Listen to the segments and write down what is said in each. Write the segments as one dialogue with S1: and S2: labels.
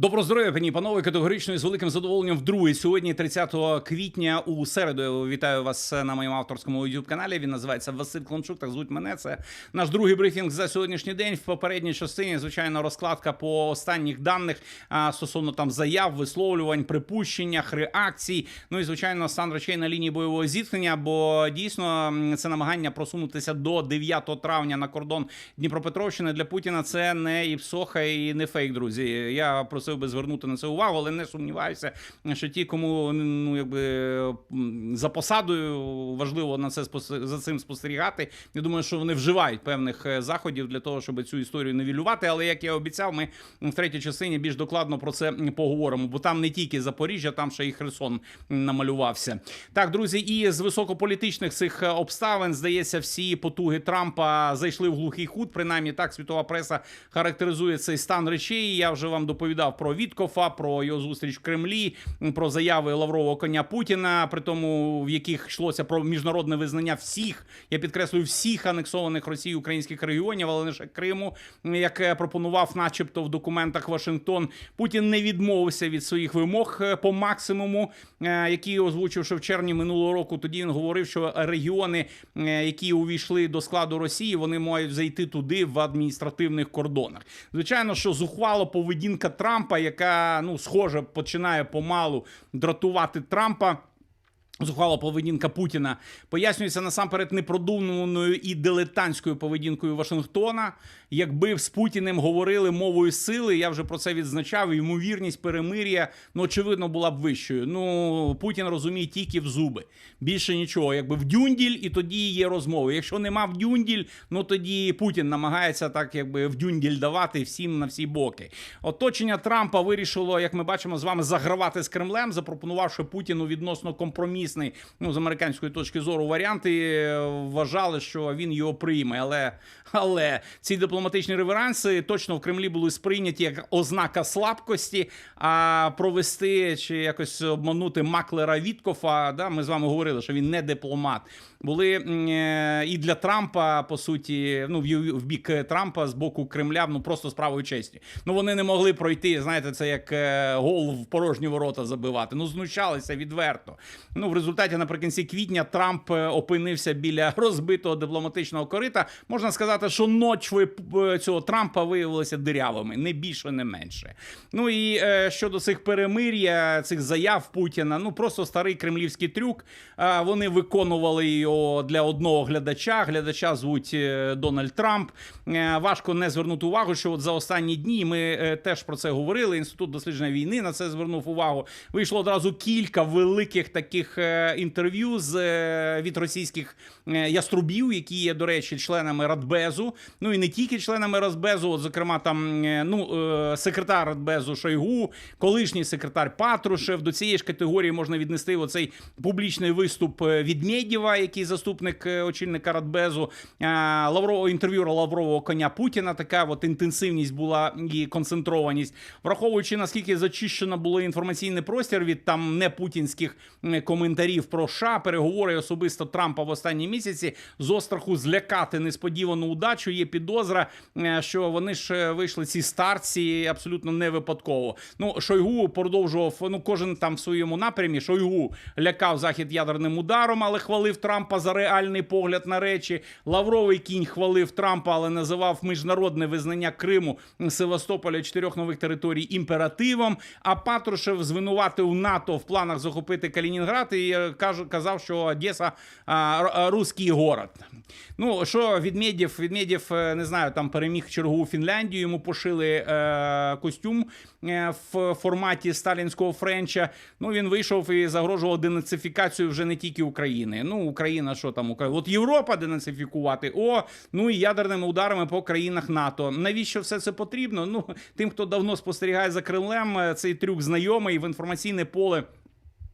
S1: Добро здоров'я, пані панове, категорично і з великим задоволенням вдруге. Сьогодні, 30 квітня, у середу, я вітаю вас на моєму авторському youtube каналі. Він називається Василь Клончук. Так звуть мене. Це наш другий брифінг за сьогоднішній день. В попередній частині, звичайно, розкладка по останніх даних стосовно там заяв, висловлювань, припущеннях, реакцій. Ну і звичайно, стан речей на лінії бойового зіткнення. Бо дійсно це намагання просунутися до 9 травня на кордон Дніпропетровщини для Путіна. Це не іпсоха і не фейк, друзі. Я просив би звернути на це увагу, але не сумніваюся, що ті, кому ну якби за посадою важливо на це за цим спостерігати. Я думаю, що вони вживають певних е, заходів для того, щоб цю історію нівелювати. Але як я обіцяв, ми в третій частині більш докладно про це поговоримо, бо там не тільки Запоріжжя, там ще і Херсон намалювався. Так, друзі, і з високополітичних цих е, обставин здається, всі потуги Трампа зайшли в глухий кут. Принаймні так світова преса характеризує цей стан речей. Я вже вам доповідав про Віткофа, про його зустріч в Кремлі, про заяви Лаврового коня Путіна, при тому в яких йшлося про міжнародне визнання всіх, я підкреслюю, всіх анексованих Росією українських регіонів, але лише Криму, як пропонував, начебто, в документах Вашингтон. Путін не відмовився від своїх вимог е, по максимуму, е, які озвучив ще в червні минулого року. Тоді він говорив, що регіони, е, які увійшли до складу Росії, вони мають зайти туди в адміністративних кордонах. Звичайно, що зухвало поведінка Трампа, яка ну схоже починає помалу дратувати Трампа. Зухвала поведінка Путіна пояснюється насамперед непродуманою і дилетантською поведінкою Вашингтона. Якби з Путіним говорили мовою сили, я вже про це відзначав. Ймовірність перемир'я ну очевидно була б вищою. Ну Путін розуміє тільки в зуби. Більше нічого. Якби в дюнділь, і тоді є розмови. Якщо нема в дюнділь, ну тоді Путін намагається так, якби в дюнділь давати всім на всі боки. Оточення Трампа вирішило, як ми бачимо, з вами загравати з Кремлем, запропонувавши Путіну відносно компромісний, ну з американської точки зору, варіанти е, вважали, що він його прийме. Але але ці дипломатичні реверанси точно в Кремлі були сприйняті як ознака слабкості. А провести чи якось обманути маклера Віткофа, да, ми з вами говорили, що він не дипломат. Були е, і для Трампа, по суті, ну в, в бік Трампа з боку Кремля, ну просто справою честі. Ну вони не могли пройти. Знаєте, це як е, гол в порожні ворота забивати. Ну знущалися відверто. Ну в результаті наприкінці квітня Трамп е, опинився біля розбитого дипломатичного корита. Можна сказати, що ночви е, цього Трампа виявилися дирявими, не більше, не менше. Ну і е, щодо цих перемир'я, цих заяв Путіна, ну просто старий кремлівський трюк. Вони виконували його для одного глядача. Глядача звуть Дональд Трамп. Важко не звернути увагу, що от за останні дні ми теж про це говорили. Інститут дослідження війни на це звернув увагу. Вийшло одразу кілька великих таких інтерв'ю з е, від російських е, яструбів, які є, до речі, членами Радбезу. Ну і не тільки членами Радбезу, от, зокрема, там е, ну, секретар Радбезу Шойгу, колишній секретар Патрушев. До цієї ж категорії можна віднести оцей публічний виступ від Медєва, який заступник очільника Радбезу. Лаврового інтерв'ю Лаврового коня Путіна. Така от інтенсивність була і концентрованість, враховуючи наскільки зачищено було інформаційний простір від там непутінських м, коментарів про США, переговори особисто Трампа в останні місяці з остраху злякати несподівану удачу. Є підозра, е, що вони ж е, вийшли ці старці абсолютно не випадково. Ну Шойгу продовжував ну кожен там в своєму напрямі. Шойгу лякав захід ядерним ударом, але хвалив Трампа за реальний погляд на речі. Лавровий кінь хвалив Трампа, але називав міжнародне визнання Криму Севастополя чотирьох нових територій імперативом. А Патрушев звинуватив НАТО в планах захопити Калінінград і е, казав, що Одеса а, р- а, руський город. Ну що від Медів, від Медів, е, не знаю, там переміг чергову Фінляндію. Йому пошили е, костюм е, в форматі сталінського френча. Ну він вийшов і загрожував денацифікацію вже не тільки України. Ну Україна, що там Україна? От Європа денацифікувати. О, ну і ядерними ударами по країнах НАТО. Навіщо все це потрібно? Ну тим, хто давно спостерігає за Кремлем, е, цей трюк знайомий в інформаційне поле.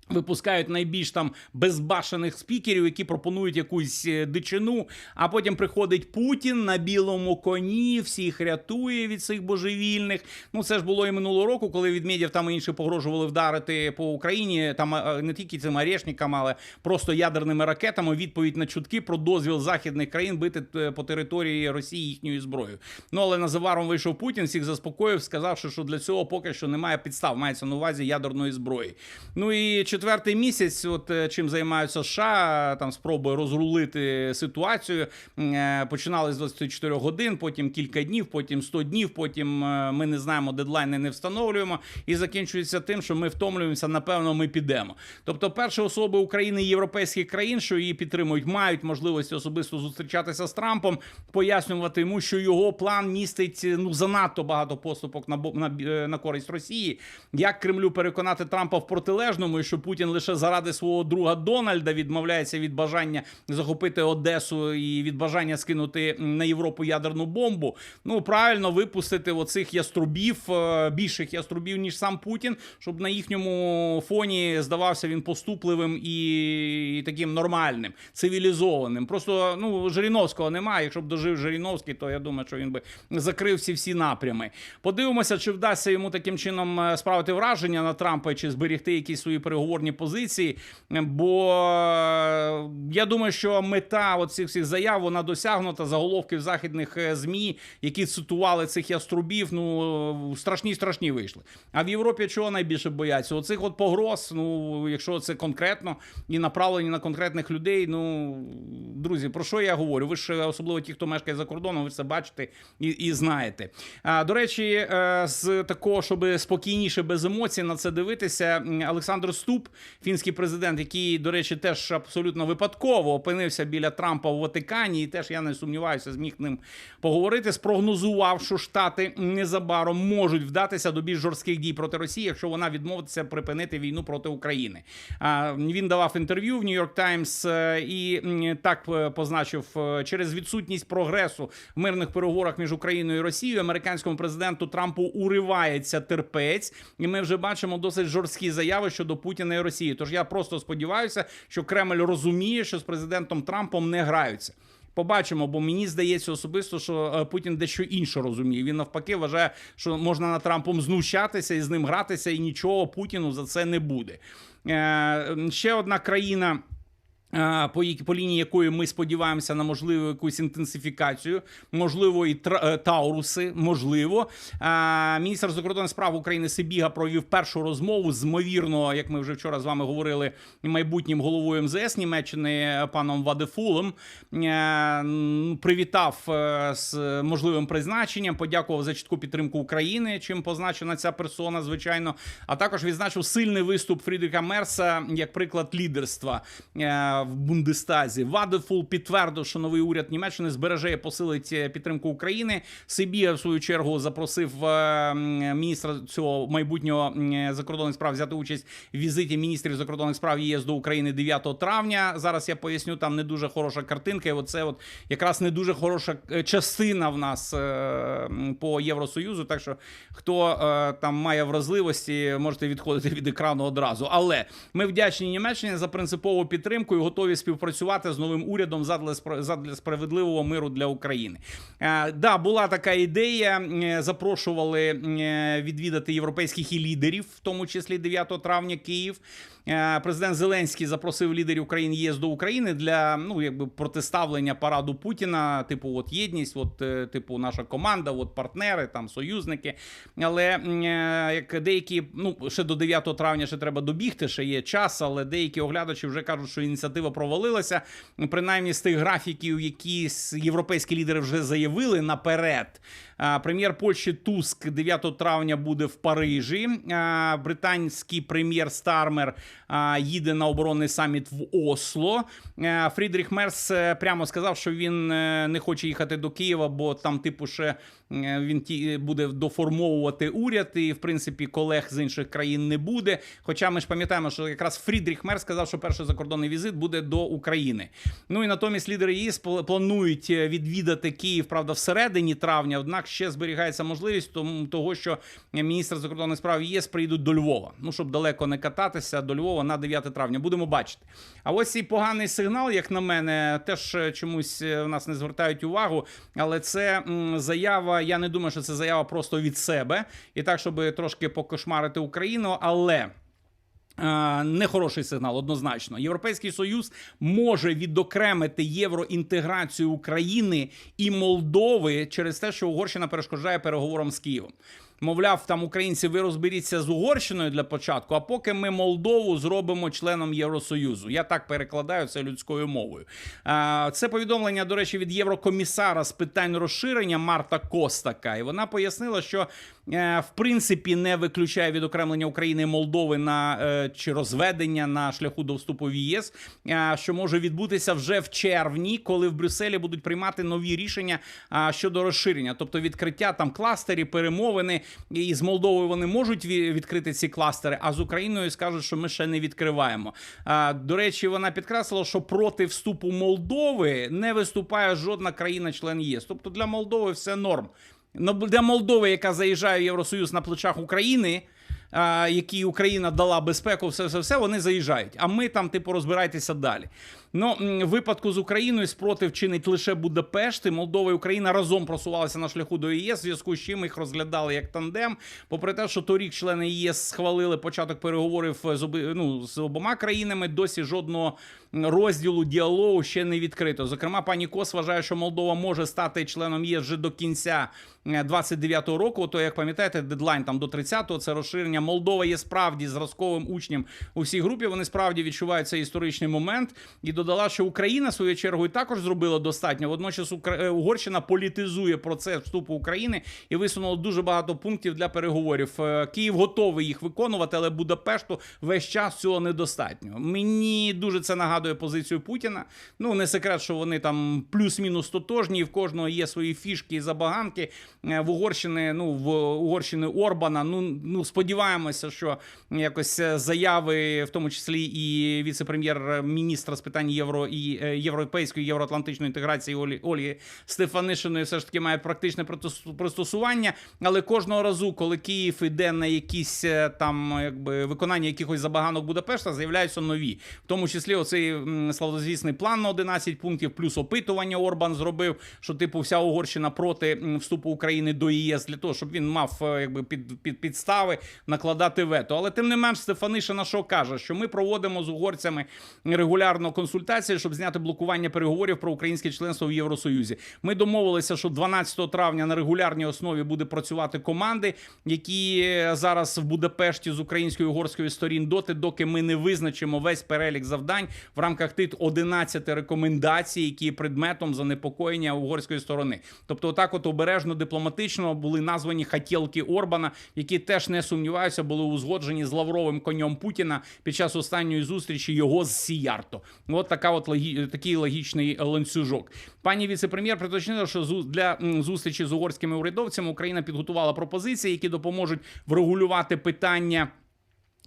S1: Випускають найбільш там безбашених спікерів, які пропонують якусь е, дичину. А потім приходить Путін на білому коні, всіх рятує від цих божевільних. Ну це ж було і минулого року, коли від там інші погрожували вдарити по Україні. Там е, не тільки цим арешникам, але просто ядерними ракетами. Відповідь на чутки про дозвіл західних країн бити е, по території Росії їхньою зброєю. Ну але незабаром вийшов Путін, всіх заспокоїв, сказавши, що для цього поки що немає підстав. Мається на увазі ядерної зброї. Ну і четвертий місяць, от е, чим займаються США, там спробує розрулити ситуацію. Е, Починали з 24 годин, потім кілька днів, потім 100 днів. Потім е, ми не знаємо дедлайни, не встановлюємо. І закінчується тим, що ми втомлюємося. Напевно, ми підемо. Тобто, перші особи України і європейських країн, що її підтримують, мають можливості особисто зустрічатися з Трампом, пояснювати йому, що його план містить ну занадто багато поступок на на, на користь Росії. Як Кремлю переконати Трампа в протилежному, і що Путін лише заради свого друга Дональда відмовляється від бажання захопити Одесу і від бажання скинути на Європу ядерну бомбу. Ну правильно випустити оцих яструбів, е, більших яструбів ніж сам Путін, щоб на їхньому фоні здавався він поступливим і, таким нормальним, цивілізованим. Просто ну Жириновського немає. Якщо б дожив Жириновський, то я думаю, що він би закрив всі всі напрями. Подивимося, чи вдасться йому таким чином е, справити враження на Трампа, чи зберегти якісь свої переговорні позиції. Бо е, я думаю, що мета оцих всіх заяв вона досягнута. Заголовки в західних е, змі, які цитували цих яструбів, ну страшні страшні вийшли. А в Європі чого найбільше бояться? Оцих от погроз. Ну, якщо це конкретно і направлені на конкретних людей. Ну друзі, про що я говорю? Ви ж е, особливо ті, хто мешкає за кордоном, ви це бачите і, і знаєте. А, до речі, е, з такого, щоб спокійніше без емоцій на це дивитися, Олександр Ступ, фінський президент, який, до речі, теж абсолютно випадково опинився біля Трампа в Ватикані, і теж я не сумніваюся, зміг ним поговорити. Спрогнозував, що Штати незабаром можуть вдатися до більш жорстких дій проти Росії, якщо вона відмовиться припинити війну проти України. Він давав інтерв'ю в Нью-Йорк Таймс е, і так позначив е, через відсутність прогресу в мирних переговорах між Україною і Росією. Американському президенту Трампу уривається терпець, і ми вже бачимо досить жорсткі заяви щодо Путіна і Росії. Тож я просто сподіваюся, що Кремль розуміє, що з президентом Трампом не граються. Побачимо, бо мені здається особисто, що е, Путін дещо інше розуміє. Він навпаки вважає, що можна над Трампом знущатися і з ним гратися, і нічого Путіну за це не буде. Е, ще одна країна. Е, По, по лінії якої ми сподіваємося на можливу якусь інтенсифікацію, можливо, і е, Тауруси, можливо. Е, Міністр закордонних справ України Сибіга провів першу розмову з ймовірно, як ми вже вчора з вами говорили, майбутнім головою МЗС Німеччини паном Вадефулем. Е, Привітав е, з можливим призначенням, подякував за чітку підтримку України, чим позначена ця персона, звичайно. А також відзначив сильний виступ Фрідріха Мерса як приклад лідерства е, в Бундестазі. Вадефул підтвердив, що новий уряд Німеччини збереже і посилить е, підтримку України. Сибія, в свою чергу, запросив е, міністра цього майбутнього закордонних справ взяти участь в візиті міністрів закордонних справ ЄС до України 9 травня. Зараз я поясню, там не дуже хороша картинка. І оце от якраз не дуже хороша е, частина в нас по Євросоюзу. Так що хто там має вразливості, можете відходити від екрану одразу. Але ми вдячні Німеччині за принципову підтримку готові співпрацювати з новим урядом задля справедливого миру для України. Е, да, була така ідея. Запрошували відвідати європейських і лідерів, в тому числі 9 травня Київ. Е, Президент Зеленський запросив лідерів країн ЄС до України для ну якби протиставлення параду Путіна, типу, от єдність, от е, типу, наша команда, от партнери, там союзники. Але як деякі, ну ще до 9 травня ще треба добігти, ще є час, але деякі оглядачі вже кажуть, що ініціатива провалилася. Принаймні з тих графіків, які європейські лідери вже заявили наперед. Прем'єр Польщі Туск 9 травня буде в Парижі. Британський прем'єр Стармер їде на оборонний саміт в Осло. Фрідріх Мерс е, прямо сказав, що він е, не хоче їхати до Києва, бо там, типу, ще е, він буде доформовувати уряд, і в принципі колег з інших країн не буде. Хоча ми ж пам'ятаємо, що якраз Фрідріх Мерс сказав, що перший закордонний візит буде до України. Ну і натомість лідери ЄС планують відвідати Київ, правда, всередині травня. Однак ще зберігається можливість того, що міністр закордонних справ ЄС приїдуть до Львова. Ну щоб далеко не кататися до Львова на 9 травня. Будемо бачити. А ось цей поганий сигнал, як на мене, теж чомусь е, в нас не звертають увагу. Але це заява. Я не думаю, що це заява просто від себе і так, щоб трошки покошмарити Україну, але. Е, Нехороший сигнал, однозначно. Європейський союз може відокремити євроінтеграцію України і Молдови через те, що Угорщина перешкоджає переговорам з Києвом. Мовляв, там українці, ви розберіться з Угорщиною для початку, а поки ми Молдову зробимо членом Євросоюзу. Я так перекладаю це людською мовою. Е, Це повідомлення, до речі, від єврокомісара з питань розширення Марта Костака. І вона пояснила, що в принципі не виключає відокремлення України і Молдови на е, чи розведення на шляху до вступу в ЄС, е, що може відбутися вже в червні, коли в Брюсселі будуть приймати нові рішення е, щодо розширення, тобто відкриття там кластерів, перемовини. І з Молдовою вони можуть відкрити ці кластери, а з Україною скажуть, що ми ще не відкриваємо. До речі, вона підкреслила, що проти вступу Молдови не виступає жодна країна-член ЄС. Тобто для Молдови все норм. Ну, Для Молдови, яка заїжджає в Євросоюз на плечах України. а, Які Україна дала безпеку, все, все, все, вони заїжджають. А ми там, типу, розбирайтеся далі. Ну, в випадку з Україною спротив чинить лише Будапешт. І Молдова і Україна разом просувалися на шляху до ЄС, в зв'язку з чим їх розглядали як тандем. Попри те, що торік члени ЄС схвалили початок переговорів з, ну, з обома країнами, досі жодного розділу діалогу ще не відкрито. Зокрема, пані Кос вважає, що Молдова може стати членом ЄС вже до кінця е, 29-го року. То, як пам'ятаєте, дедлайн там до 30-го, це розширення. Молдова є справді зразковим учнем у всій групі. Вони справді відчувають цей історичний момент. І додала, що Україна свою чергу і також зробила достатньо. Водночас е, Угорщина політизує процес вступу України і висунула дуже багато пунктів для переговорів. Е, Київ готовий їх виконувати, але Будапешту весь час цього недостатньо. Мені дуже це нагадує позицію Путіна. Ну не секрет, що вони там плюс-мінус тотожні, і в кожного є свої фішки і забаганки. Е, В Угорщини, ну в Угорщини Орбана. Ну ну сподіваємося, що якось е, заяви, в тому числі і віце-прем'єр-міністра з питань євро і е, європейської євроатлантичної інтеграції Олі Ольги Стефанишиної все ж таки мають практичне пристосування. Але кожного разу, коли Київ іде на якісь там якби виконання якихось забаганок Будапешта, з'являються нові, в тому числі оцей славнозвісний план на 11 пунктів, плюс опитування Орбан зробив, що типу вся Угорщина проти вступу України до ЄС для того, щоб він мав е, якби під, під підстави накладати вето. Але тим не менш, Стефанишина що каже, що ми проводимо з угорцями регулярно консультації, щоб зняти блокування переговорів про українське членство в Євросоюзі. Ми домовилися, що 12 травня на регулярній основі буде працювати команди, які е, зараз в Будапешті з української і угорської сторін доти, доки ми не визначимо весь перелік завдань в рамках тих 11 рекомендацій, які предметом занепокоєння угорської сторони. Тобто, отак, от обережно дипломатично були названі хотілки Орбана, які теж не сумніваюся, були узгоджені з лавровим конем Путіна під час останньої зустрічі його з Сіярто. От така от логі... такий логічний ланцюжок. Пані віце-прем'єр приточнила, що для зустрічі з угорськими урядовцями Україна підготувала пропозиції, які допоможуть врегулювати питання.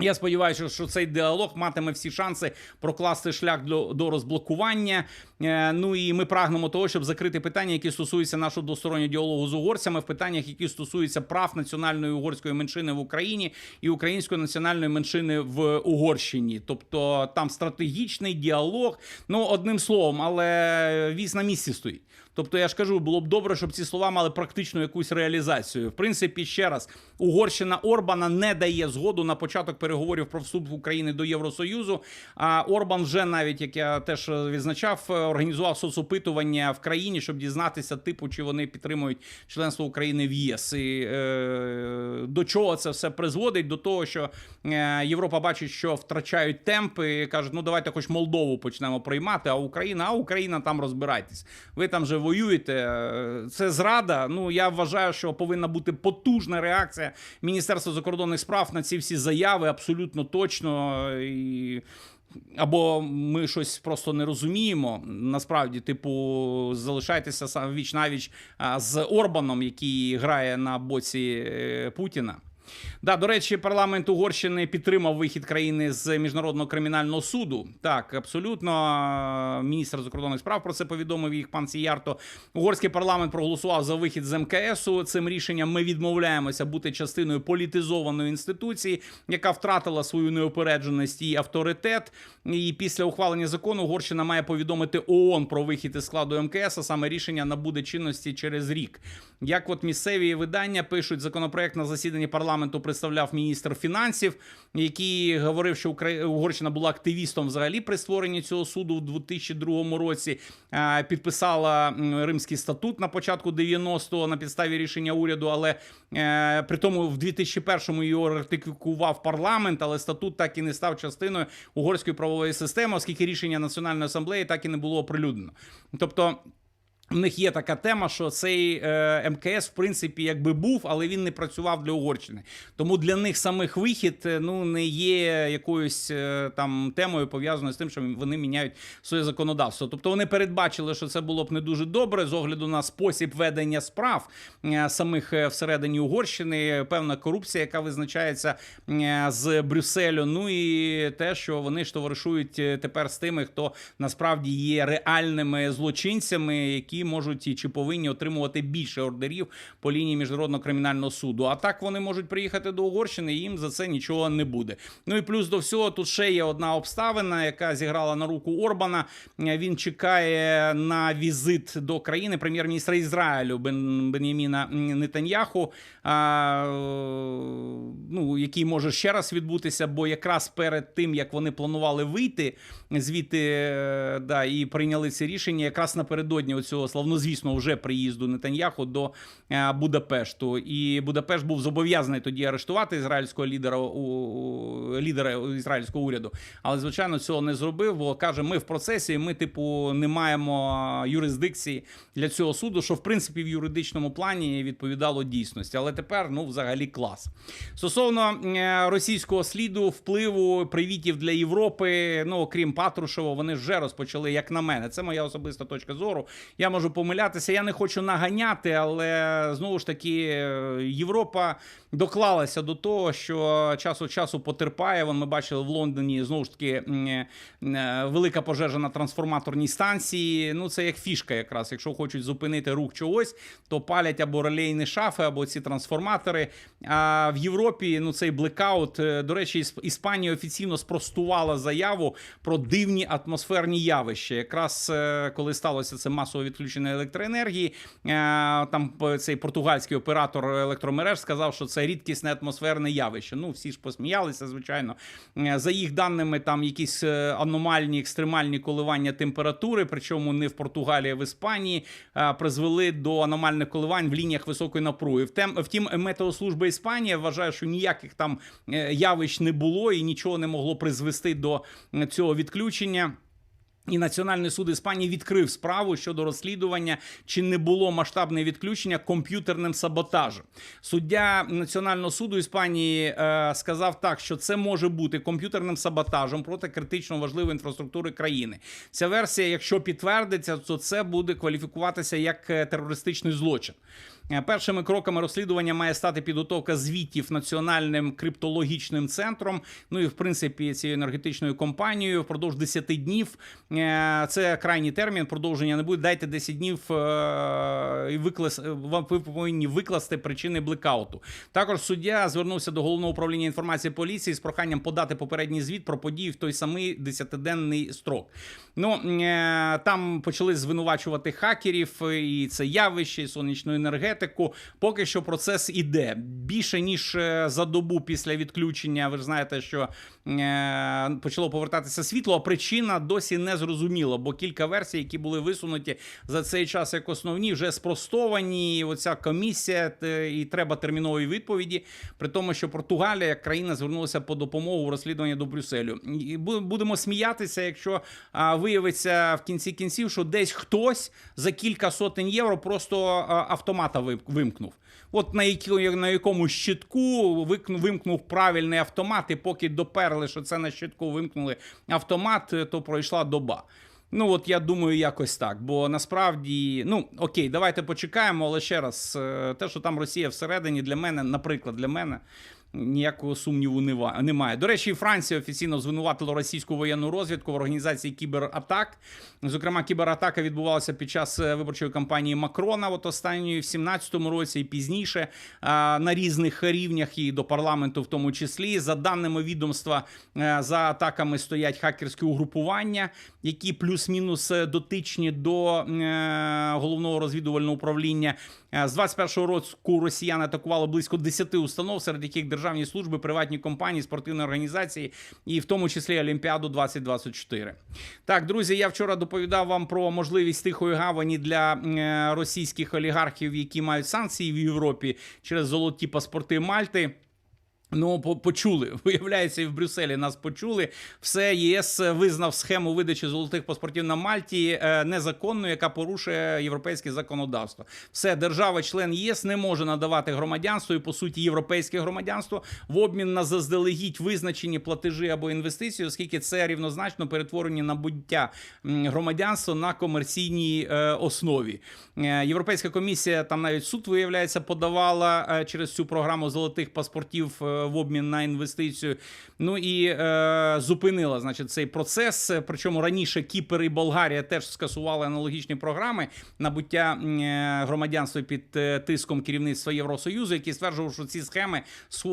S1: Я сподіваюся, що цей діалог матиме всі шанси прокласти шлях до, до розблокування. Е, ну і ми прагнемо того, щоб закрити питання, які стосуються нашого двостороннього діалогу з угорцями, в питаннях, які стосуються прав національної угорської меншини в Україні і української національної меншини в Угорщині. Тобто там стратегічний діалог. Ну одним словом, але віз на місці стоїть. Тобто, я ж кажу, було б добре, щоб ці слова мали практичну якусь реалізацію. В принципі, ще раз, Угорщина Орбана не дає згоду на початок переговорів про вступ України до Євросоюзу. А Орбан вже навіть, як я теж відзначав, е, організував соцопитування в країні, щоб дізнатися, типу, чи вони підтримують членство України в ЄС. І е, до чого це все призводить? До того, що е, Європа бачить, що втрачають темпи, кажуть, ну давайте хоч Молдову почнемо приймати, а Україна, а Україна там розбирайтесь. Ви там вже воюєте. Е, Це зрада. Ну я вважаю, що повинна бути потужна реакція Міністерства закордонних справ на ці всі заяви, абсолютно точно. І... Або ми щось просто не розуміємо. Насправді, типу, залишайтеся сам віч навіч з Орбаном, який грає на боці е, Путіна. Да, до речі, парламент Угорщини підтримав вихід країни з міжнародного кримінального суду. Так, абсолютно. Міністр закордонних справ про це повідомив їх пан Сіярто. Угорський парламент проголосував за вихід з МКСу. Цим рішенням ми відмовляємося бути частиною політизованої інституції, яка втратила свою неопередженість і авторитет. І після ухвалення закону Угорщина має повідомити ООН про вихід із складу МКС. А саме рішення набуде чинності через рік. Як от місцеві видання пишуть, законопроект на засіданні парламенту представляв міністр фінансів, який говорив, що Угорщина була активістом взагалі при створенні цього суду в 2002 році. Підписала Римський статут на початку 90-го на підставі рішення уряду, але е, при тому в 2001-му його ратифікував парламент, але статут так і не став частиною угорської правової системи, оскільки рішення Національної асамблеї так і не було оприлюднено. Тобто. В них є така тема, що цей е, МКС, в принципі, якби був, але він не працював для Угорщини. Тому для них самих вихід е, ну не є якоюсь е, там темою пов'язаною з тим, що вони міняють своє законодавство. Тобто вони передбачили, що це було б не дуже добре з огляду на спосіб ведення справ е, самих е, всередині Угорщини, певна корупція, яка визначається е, з Брюсселю. Ну і те, що вони ж товаришують е, тепер з тими, хто насправді є реальними злочинцями, які можуть і чи повинні отримувати більше ордерів по лінії міжнародного кримінального суду. А так вони можуть приїхати до Угорщини, і їм за це нічого не буде. Ну і плюс до всього, тут ще є одна обставина, яка зіграла на руку Орбана. Він чекає на візит до країни прем'єр-міністра Ізраїлю Бен Беняміна Нетаньяху, а, ну який може ще раз відбутися, бо якраз перед тим як вони планували вийти звідти, е, да, і прийняли це рішення, якраз напередодні оцього славнозвісного вже приїзду Нетаньяху до е, Будапешту. І Будапешт був зобов'язаний тоді арештувати ізраїльського лідера у лідера ізраїльського уряду. Але звичайно цього не зробив, бо каже: ми в процесі, ми, типу, не маємо юрисдикції для цього суду, що в принципі в юридичному плані відповідало дійсності. Але тепер ну взагалі клас. Стосовно е, російського сліду, впливу привітів для Європи, ну окрім Патрушева, вони вже розпочали, як на мене. Це моя особиста точка зору. Я можу помилятися. Я не хочу наганяти, але знову ж таки Європа доклалася до того, що час від часу потерпає. Вон ми бачили в Лондоні знову ж таки е, е, велика пожежа на трансформаторній станції. Ну це як фішка, якраз. Якщо хочуть зупинити рух чогось, то палять або релейні шафи, або ці трансформатори. А в Європі ну цей блекаут. е, До речі, Іспанія офіційно спростувала заяву про дивні атмосферні явища. Якраз коли сталося це масове відключення електроенергії, е, там цей португальський оператор електромереж сказав, що це рідкісне атмосферне явище. Ну всі ж посміялися, звичайно. Е, За їх даними, там якісь е, аномальні екстремальні коливання температури, причому не в Португалії, а в Іспанії, призвели до аномальних коливань в лініях високої напруги. Втім, метеослужба Іспанії вважає, що ніяких там явищ не було і нічого не могло призвести до цього відключення. І Національний суд Іспанії відкрив справу щодо розслідування, чи не було масштабне відключення комп'ютерним саботажем. Суддя Національного суду Іспанії е, сказав так, що це може бути комп'ютерним саботажем проти критично важливої інфраструктури країни. Ця версія, якщо підтвердиться, то це буде кваліфікуватися як е, терористичний злочин. Е, Першими кроками розслідування має стати підготовка звітів національним криптологічним центром. Ну і в принципі цією енергетичною компанією впродовж 10 днів. е, Це крайній термін. Продовження не буде. Дайте 10 днів е, і виклас ви повинні викласти причини блекауту. Також суддя звернувся до головного управління інформації поліції з проханням подати попередній звіт про події в той самий 10-денний строк. Ну там почали звинувачувати хакерів і це явище, і сонячну енергетику. Поки що процес іде більше ніж е, за добу після відключення. Ви ж знаєте, що почало повертатися світло. А причина досі не зрозуміла, бо кілька версій, які були висунуті за цей час як основні, вже спростовані. Оця комісія і треба термінової відповіді. При тому, що Португалія як країна звернулася по допомогу у розслідуванні до Брюсселю. І будемо сміятися, якщо виявиться в кінці кінців, що десь хтось за кілька сотень євро просто автомата вимкнув. От на, які, на якому щитку вимкнув правильний автомат, і поки доперли, що це на щитку вимкнули автомат, е, то пройшла доба. Ну, от я думаю, якось так. Бо насправді, ну окей, давайте почекаємо, але ще раз, е, те, що там Росія всередині для мене, наприклад, для мене, ніякого сумніву нема- немає. До речі, Франція офіційно звинуватила російську воєнну розвідку в організації кібератак. Зокрема, кібератака відбувалася під час е, виборчої кампанії Макрона, от останньої в 17-му році і пізніше на різних рівнях і до парламенту, в тому числі. За даними відомства, е, за атаками стоять хакерські угрупування, які плюс-мінус е, дотичні до головного розвідувального управління. З 21-го року росіяни атакували близько 10 установ, серед яких державні служби, приватні компанії, спортивні організації, і в тому числі Олімпіаду 2024. Так, друзі, я вчора доповідав вам про можливість тихої гавані для е, російських олігархів, які мають санкції в Європі через золоті паспорти Мальти. Ну, по- почули. Виявляється, і в Брюсселі нас почули. Все ЄС визнав схему видачі золотих паспортів на Мальті е, незаконною, яка порушує європейське законодавство. Все, держава-член ЄС не може надавати громадянство і по суті європейське громадянство в обмін на заздалегідь визначені платежі або інвестиції, оскільки це рівнозначно перетворення набуття громадянства на комерційній е, основі. Е, Європейська комісія там навіть суд виявляється подавала через цю програму золотих паспортів в обмін на інвестицію. Ну і е, зупинила значить цей процес. Причому раніше Кіпр і Болгарія теж скасували аналогічні програми набуття е, громадянства під е, тиском керівництва Євросоюзу, який стверджував, що ці схеми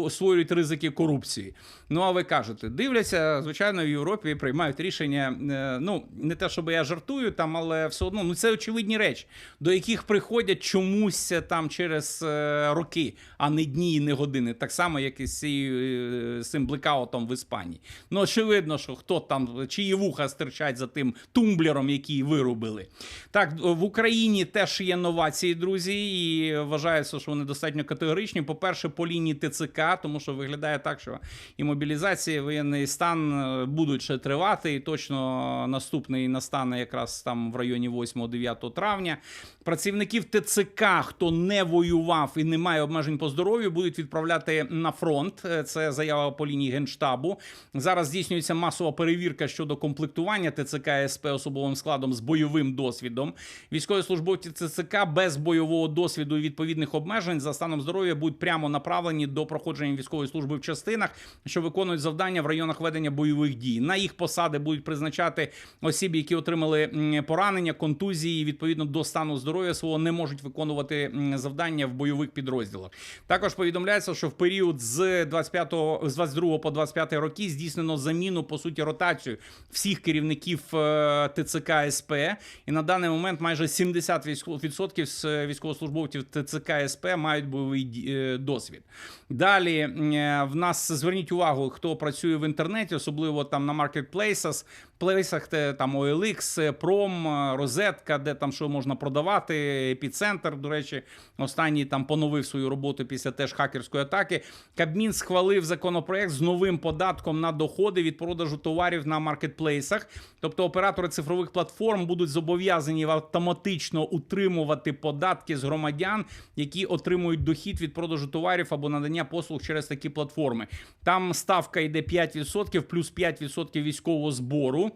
S1: створюють ризики корупції. Ну а ви кажете, дивляться, звичайно, в Європі приймають рішення. е, Ну не те, щоб я жартую там, але все одно ну це очевидні речі, до яких приходять чомусь там через роки, а не дні і не години. Так само, як і е, з цим блекаутом в Іспанії. Ну очевидно, що хто там чиї вуха стирчать за тим тумблером, який виробили. Так, в Україні теж є новації, друзі, і вважається, що вони достатньо категоричні. По-перше, по лінії ТЦК, тому що виглядає так, що і мобілізація, і воєнний стан е, будуть ще тривати, і точно наступний настане якраз там в районі 8-9 травня. Працівників ТЦК, хто не воював і не має обмежень по здоров'ю, будуть відправляти на фронт. Е, Це заява по лінії генштабу. Зараз здійснюється масова перевірка щодо комплектування ТЦК СП особовим складом з бойовим досвідом. Військовослужбовці ТЦК без бойового досвіду і відповідних обмежень за станом здоров'я будуть прямо направлені до проходження військової служби в частинах, що виконують завдання в районах ведення бойових дій. На їх посади будуть призначати осіб, які отримали поранення, контузії, і, відповідно до стану здоров'я свого не можуть виконувати завдання в бойових підрозділах. Також повідомляється, що в період з 25 з 22 по 25 роки здійснено заміну по суті ротацію всіх керівників е, ТЦК СП. І на даний момент майже 70% з військовослужбовців ТЦК СП мають бойовий е, досвід. Далі е, в нас зверніть увагу, хто працює в інтернеті, особливо там на маркетплейсах, плейсах, там OLX, Пром, Розетка, де там що можна продавати, епіцентр. До речі, останній там поновив свою роботу після теж хакерської атаки. Кабмін схвалив законопроект з новим податком на доходи від продажу товарів на маркетплейсах. Тобто оператори цифрових платформ будуть зобов'язані автоматично утримувати податки з громадян, які отримують дохід від продажу товарів або надання послуг через такі платформи. Там ставка йде 5%, плюс 5% військового збору.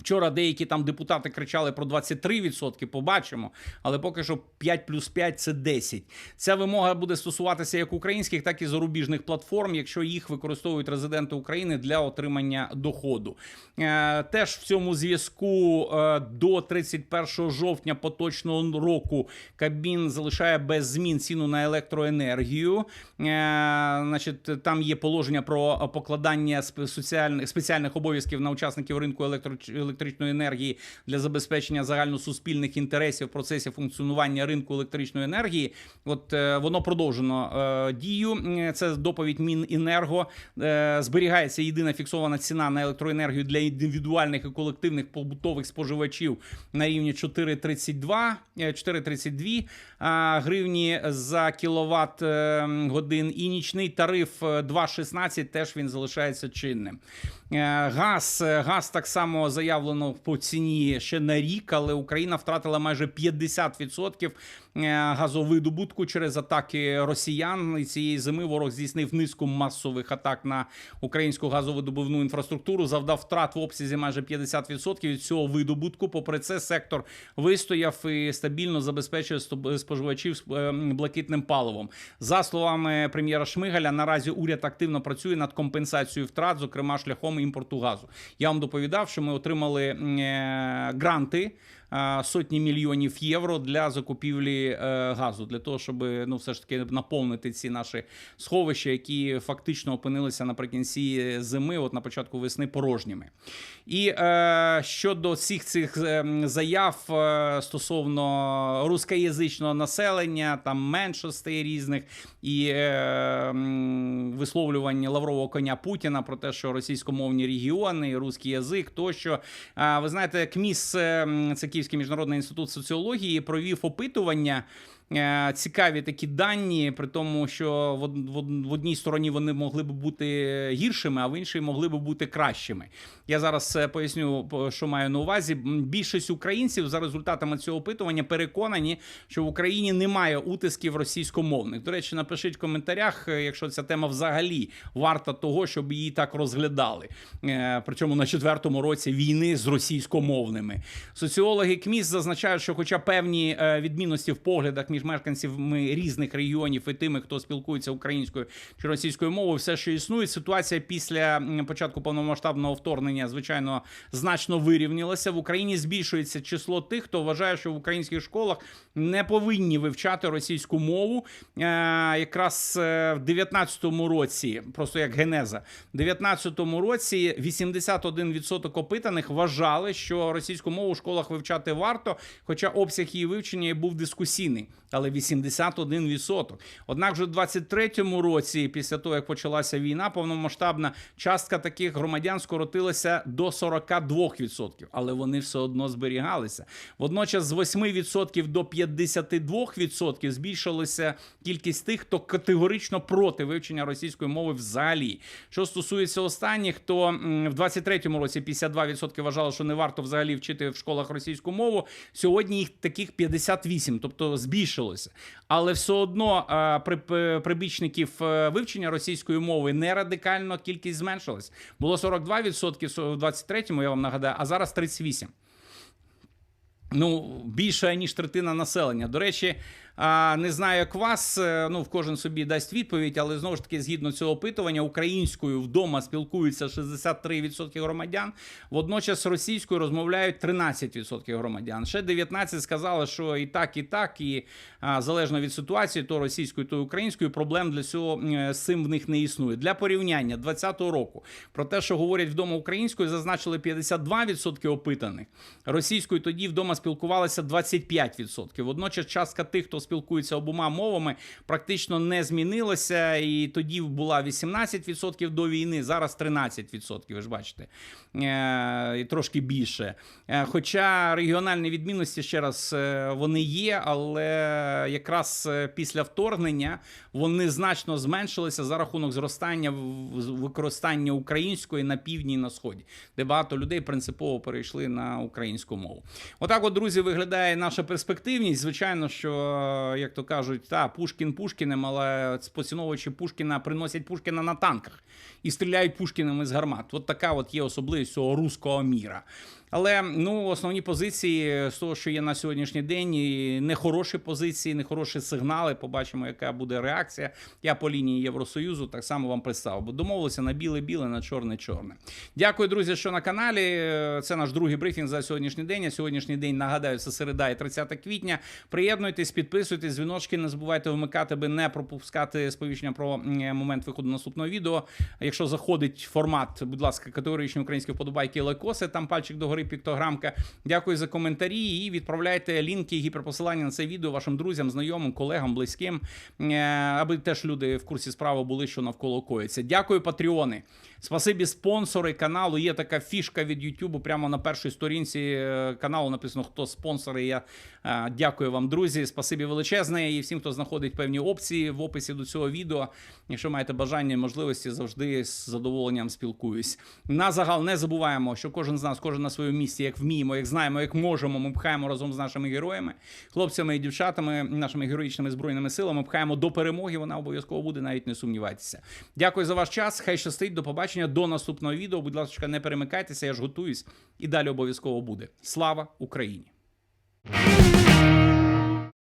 S1: Вчора деякі там депутати кричали про 23%, побачимо, але поки що 5 плюс 5 – це 10. Ця вимога буде стосуватися як українських, так і зарубіжних платформ, якщо їх використовують резиденти України для отримання доходу. Е, теж в цьому зв'язку е, до 31 жовтня поточного року Кабмін залишає без змін ціну на електроенергію. Е, значить, там є положення про покладання спеціальних обов'язків на учасників ринку електро електричної енергії для забезпечення загальносуспільних інтересів в процесі функціонування ринку електричної енергії. От е, воно продовжено е, дію. Е, Це доповідь Міненерго. Зберігається єдина фіксована ціна на електроенергію для індивідуальних і колективних побутових споживачів на рівні 4,32 е, 4,32 гривні за кіловат годин. І нічний тариф е, 2,16 теж він залишається чинним. Газ, газ так само заява заявлено по ціні ще на рік, але Україна втратила майже 50% е, газовидобутку через атаки росіян. І цієї зими ворог здійснив низку масових атак на українську газовидобувну інфраструктуру, завдав втрат в обсязі майже 50% від цього видобутку. Попри це, сектор вистояв і стабільно забезпечує споживачів е, блакитним паливом. За словами прем'єра Шмигаля, наразі уряд активно працює над компенсацією втрат, зокрема шляхом імпорту газу. Я вам доповідав, що ми отримали м, е, гранти. Е, Сотні мільйонів євро для закупівлі е, газу для того, щоб ну все ж таки наповнити ці наші сховища, які фактично опинилися наприкінці зими, от на початку весни порожніми. І е, щодо всіх цих е, заяв стосовно рускоязичного населення, там меншостей різних і е, висловлювання лаврового коня Путіна про те, що російськомовні регіони, русський язик тощо. Ви знаєте, КМІС, це Київський міжнародний інститут соціології, провів опитування. Е, Цікаві такі дані, при тому, що в, одній стороні вони могли б бути гіршими, а в іншій могли б бути кращими. Я зараз е, поясню, що маю на увазі. Більшість українців за результатами цього опитування переконані, що в Україні немає утисків російськомовних. До речі, напишіть в коментарях, е, якщо ця тема взагалі варта того, щоб її так розглядали. Причому на четвертому році війни з російськомовними. Соціологи КМІС зазначають, що, хоча певні відмінності в поглядах між мешканцями різних регіонів і тими, хто спілкується українською чи російською мовою, все ще існує. Ситуація після початку повномасштабного вторгнення, звичайно, значно вирівнялася. В Україні збільшується число тих, хто вважає, що в українських школах не повинні вивчати російську мову. Е, якраз е, в 19-му році, просто як генеза, в 19-му році 81% опитаних вважали, що російську мову в школах вивчати варто, хоча обсяг її вивчення був дискусійний. Але 81%. Однак вже в 23-му році, після того як почалася війна, повномасштабна частка таких громадян скоротилася до 42%, але вони все одно зберігалися. Водночас з 8% до 52% збільшилася кількість тих, хто категорично проти вивчення російської мови взагалі. Що стосується останніх, то в 23-му році 52% вважали, що не варто взагалі вчити в школах російську мову. Сьогодні їх таких 58, тобто збільшилося. Але все одно при, при- прибічників е, вивчення російської мови не радикально кількість зменшилась. Було 42% в 23-му, я вам нагадаю, а зараз 38%. Ну, більше ніж третина населення. До речі, а, не знаю, як вас. е, Ну, в кожен собі дасть відповідь, але знову ж таки, згідно цього опитування, українською вдома спілкуються 63% громадян. Водночас російською розмовляють 13% громадян. Ще 19 сказали, що і так, і так, і а, залежно від ситуації, то російською, то українською проблем для цього е, з цим в них не існує. Для порівняння 2020 року про те, що говорять вдома українською, зазначили 52% опитаних. Російською тоді вдома спілкувалися 25%. Водночас частка тих, хто спілкується обома мовами, практично не змінилася. І тоді була 18% до війни, зараз 13%. Ви ж бачите, Е, і трошки більше. Е, Хоча регіональні відмінності ще раз е, вони є, але якраз після вторгнення вони значно зменшилися за рахунок зростання використання української на півдні і на сході, де багато людей принципово перейшли на українську мову. Отак, от, друзі, виглядає наша перспективність. Звичайно, що як то кажуть, та Пушкін Пушкіним, але поціновувачі Пушкіна приносять Пушкіна на танках і стріляють Пушкінами з гармат. От така от є особливість цього руського міра. Але ну основні позиції з того, що є на сьогоднішній день, нехороші позиції, нехороші сигнали. Побачимо, яка буде реакція. Я по лінії Євросоюзу так само вам представив, бо домовилися на біле-біле, на чорне-чорне. Дякую, друзі, що на каналі. Це наш другий брифінг за сьогоднішній день. А сьогоднішній день нагадаю, це середа і 30 квітня. Приєднуйтесь, підписуйтесь, дзвіночки. Не забувайте вмикати, аби не пропускати сповіщення про момент виходу наступного відео. Якщо заходить формат, будь ласка, категоричні українські вподобайки лайкоси, там пальчик догори, піктограмка. Дякую за коментарі і відправляйте лінки, і гіперпосилання на це відео вашим друзям, знайомим, колегам, близьким, е, аби теж люди в курсі справи були, що навколо коїться. Дякую, патреони. Спасибі спонсори каналу. Є така фішка від Ютубу. Прямо на першій сторінці е, каналу написано, хто спонсори. Я е, дякую вам, друзі. Спасибі величезне і всім, хто знаходить певні опції в описі до цього відео. Якщо маєте бажання і можливості, завжди з задоволенням спілкуюсь. На загал не забуваємо, що кожен з нас, кожен на своєму місці, як вміємо, як знаємо, як можемо. Ми пхаємо разом з нашими героями, хлопцями і дівчатами, нашими героїчними збройними силами. Пхаємо до перемоги. Вона обов'язково буде, навіть не сумнівайтеся. Дякую за ваш час. Хай щастить, до побачення побачення до наступного відео. Будь ласка, не перемикайтеся, я ж готуюсь, і далі обов'язково буде. Слава Україні!